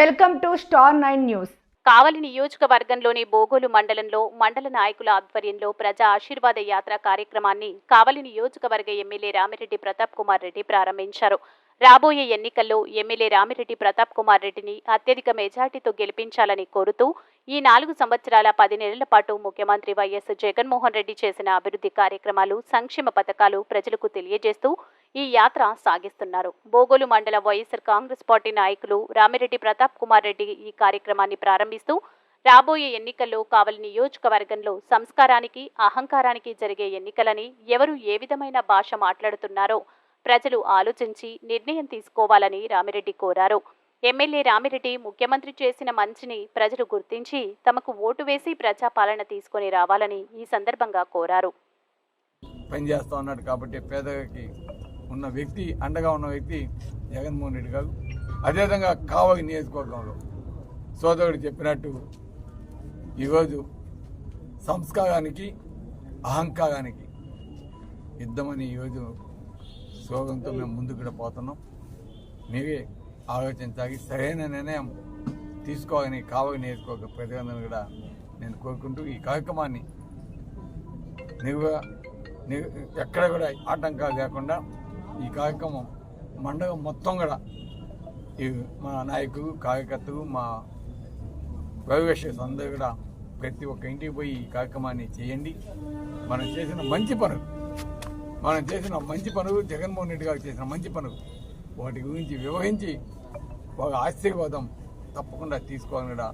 Welcome to star nine news. Kavali నియోజకవర్గంలోని బోగోలు మండలంలో మండల నాయకుల ఆధ్వర్యంలో ప్రజా ఆశీర్వాద యాత్ర కార్యక్రమాన్ని కావలి నియోజకవర్గ ఎమ్మెల్యే రామిరెడ్డి ప్రతాప్ కుమార్ రెడ్డి ప్రారంభించారు. రాబోయే ఎన్నికల్లో ఎమ్మెల్యే రామిరెడ్డి ప్రతాప్ కుమార్ రెడ్డిని అత్యధిక మెజార్టీతో గెలిపించాలని కోరుతూ ఈ నాలుగు సంవత్సరాల పది నెలల పాటు ముఖ్యమంత్రి వైఎస్ జగన్మోహన్ రెడ్డి చేసిన అభివృద్ధి కార్యక్రమాలు సంక్షేమ పథకాలు ప్రజలకు తెలియజేస్తూ ఈ యాత్ర సాగిస్తున్నారు. బోగోలు మండల వైఎస్ఆర్ కాంగ్రెస్ పార్టీ నాయకులు రామిరెడ్డి ప్రతాప్ కుమార్ రెడ్డి ఈ కార్యక్రమాన్ని ప్రారంభిస్తూ రాబోయే ఎన్నికల్లో కావలి నియోజకవర్గంలో సంస్కారానికి అహంకారానికి జరిగే ఎన్నికలని ఎవరు ఏ విధమైన భాష మాట్లాడుతున్నారో ప్రజలు ఆలోచించి నిర్ణయం తీసుకోవాలని రామిరెడ్డి కోరారు. ఎమ్మెల్యే రామిరెడ్డి ముఖ్యమంత్రి చేసిన మంచిని ప్రజలు గుర్తించి తమకు ఓటు వేసి ప్రజాపాలన తీసుకొని రావాలని ఈ సందర్భంగా కోరారు. పనిచేస్తూ ఉన్నాడు కాబట్టి పేదకి ఉన్న వ్యక్తి అండగా ఉన్న వ్యక్తి జగన్మోహన్ రెడ్డి గారు అదేవిధంగా కావగి నియోజకవర్గంలో సోదరుడు చెప్పినట్టు ఈరోజు సంస్కారానికి అహంకారానికి యుద్ధమని ఈరోజు స్లోగంతో మేము ముందుకు కూడా పోతున్నాం. మీరే ఆలోచించాలి. సరైన నిర్ణయం తీసుకోవాలని కావలి నియోజకవర్గ ప్రజలందరూ కూడా నేను కోరుకుంటూ ఈ కార్యక్రమాన్ని నిలువ ని- ఎక్కడ కూడా ఆటంకాలు లేకుండా ఈ కార్యక్రమం మండలం మొత్తం కూడా. ఈ మా నాయకులు కార్యకర్తలు మా వైవేషస్ అందరూ కూడా ప్రతి ఒక్క ఇంటికి పోయి ఈ కార్యక్రమాన్ని చేయండి. మనం చేసిన మంచి పనులు మనం చేసిన మంచి పనులు జగన్మోహన్ రెడ్డి గారు చేసిన మంచి పనులు వాటి గురించి వివరించి ఒక ఆశీర్వాదం తప్పకుండా తీసుకోవాలని కూడా